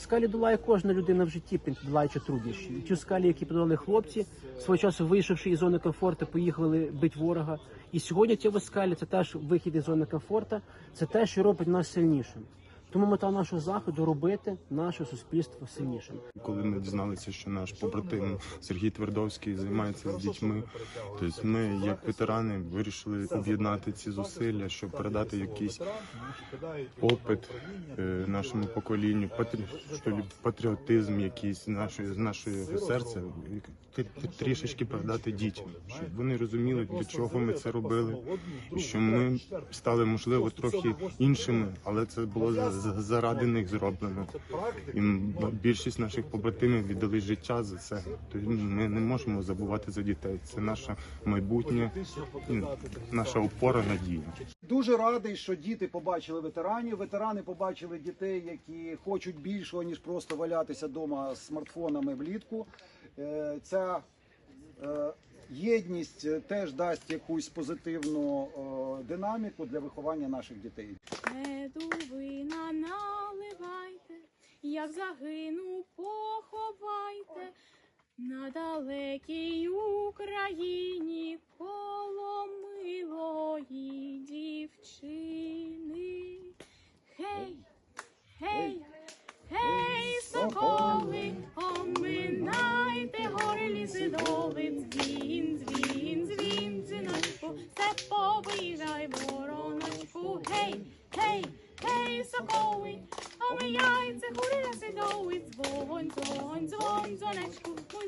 Скалі долає кожна людина в житті, долаючи труднощі. І ті скалі, які подолали хлопці, свого часу вийшовши із зони комфорту, поїхали бити ворога. І сьогодні ті скалі це теж вихід із зони комфорту, це те, що робить нас сильнішим. Тому мета нашого заходу робити наше суспільство сильнішим. Коли ми дізналися, що наш побратим Сергій Твердовський займається з дітьми, тобто ми, як ветерани, вирішили об'єднати ці зусилля, щоб передати якийсь опит е, нашому поколінню, патріотизм якийсь нашої з нашого серця, трішечки передати дітям, щоб вони розуміли, для чого ми це робили, і що ми стали можливо трохи іншими, але це було за- заради них зроблено. І більшість наших побратимів віддали життя за це. Тобто ми не можемо забувати за дітей. Це наше майбутнє, наша опора надія. Дуже радий, що діти побачили ветеранів. Ветерани побачили дітей, які хочуть більшого ніж просто валятися вдома з смартфонами влітку. Е, Ця е, єдність е, теж дасть якусь позитивну динаміку для виховання наших дітей. Меду наливайте, як загину, поховайте на далекій Україні коло милої дівчини. Гей, гей, гей, соколи, оминайте гори ліси гей, гей, гей, соколи, омияйте гори ліси доли, дзвон, дзвон, дзвон, дзвонечку, мой